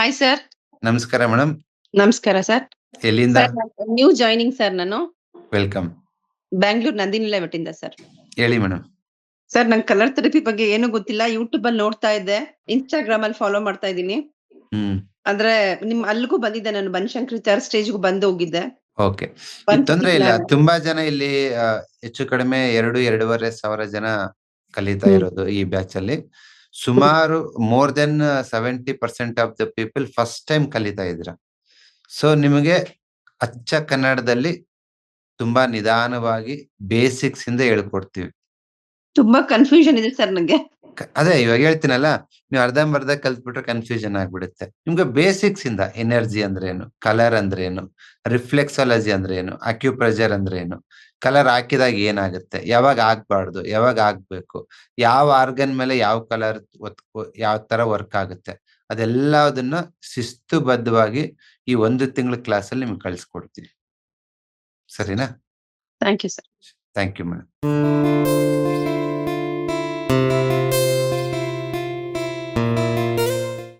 Hi sir. ನಮಸ್ಕಾರ madam. ನಮಸ್ಕಾರ sir. ಎಲ್ಲಿಂದ? ನ್ಯೂ ಜಾಯ್ನಿಂಗ್ ಸರ್ ನಾನು. ವೆಲ್ಕಮ್. ಬ್ಯಾಂಗ್ಳೂರ್ ನಂದಿನಿ ಲೇಔಟಿಂದ ಸರ್. ಹೇಳಿ ಮೇಡಮ್. ಸರ್ ನಂಗೆ ಕಲರ್ ಥೆರಪಿ ಬಗ್ಗೆ ಏನು ಗೊತ್ತಿಲ್ಲ. ಯೂಟ್ಯೂಬ್ ಅಲ್ಲಿ ನೋಡ್ತಾ ಇದ್ದೆ. ಇನ್‌ಸ್ಟಾಗ್ರಾಮ್ ಅಲ್ಲಿ ಫಾಲೋ ಮಾಡ್ತಾ ಇದ್ದೀನಿ. ಹ್ಮ್. ಅಂದ್ರೆ ನಿಮ್ ಅಲ್ಲಿಗೂ ಬಂದಿದ್ದೆ ನಾನು ಬನಶಂಕರಿ ಚರ್ಚ್ ಸ್ಟೇಜ್‌ಗೂ ಬಂದು ಹೋಗಿದ್ದೆ. ಓಕೆ. ತೊಂದ್ರೆ ಇಲ್ಲ. ತುಂಬಾ ಜನ ಇಲ್ಲಿ ಹೆಚ್ಚು ಕಡಿಮೆ 2, 2.5 ಸಾವಿರ ಜನ ಕಲಿತಾ ಇರೋದು ಈ ಬ್ಯಾಚ್ ಅಲ್ಲಿ. ಸುಮಾರು more than 70% of the people first time ಕಲಿತಾ ಇದ್ರ ಸೊ ನಿಮಗೆ ಅಚ್ಚ ಕನ್ನಡದಲ್ಲಿ ತುಂಬಾ ನಿಧಾನವಾಗಿ ಬೇಸಿಕ್ಸ್ ಇಂದ ಹೇಳ್ಕೊಡ್ತೀವಿ. ತುಂಬಾ ಕನ್ಫ್ಯೂಷನ್ ಇದೆ ಸರ್ ನಂಗೆ. ಅದೇ ಇವಾಗ ಹೇಳ್ತೀನಲ್ಲ, ನೀವು ಅರ್ಧಂಬರ್ಧ ಕಲ್ತ್ಬಿಟ್ರೆ ಕನ್ಫ್ಯೂಷನ್ ಆಗ್ಬಿಡುತ್ತೆ. ನಿಮ್ಗೆ ಬೇಸಿಕ್ಸ್ ಇಂದ ಎನರ್ಜಿ ಅಂದ್ರೆ ಏನು? ಕಲರ್ ಅಂದ್ರೆ ಏನು? ರಿಫ್ಲೆಕ್ಸಾಲಜಿ ಅಂದ್ರೆ ಏನು? ಅಕ್ಯುಪ್ರೆಷರ್ ಅಂದ್ರೆ ಏನು? ಕಲರ್ ಹಾಕಿದಾಗ ಏನಾಗುತ್ತೆ? ಯಾವಾಗ ಆಗ್ಬಾರ್ದು ಯಾವಾಗ ಆಗ್ಬೇಕು ಯಾವ ಆರ್ಗನ್ ಮೇಲೆ ಯಾವ ಕಲರ್ ಯಾವ ತರ ವರ್ಕ್ ಆಗುತ್ತೆ? ಅದೆಲ್ಲದನ್ನ ಶಿಸ್ತುಬದ್ಧವಾಗಿ ಈ ಒಂದು ತಿಂಗಳ ಕ್ಲಾಸ್ ಅಲ್ಲಿ ನಿಮ್ಗೆ ಕಳ್ಸಿಕೊಡ್ತೀನಿ ಸರಿನಾ? Thank you sir. Thank you madam.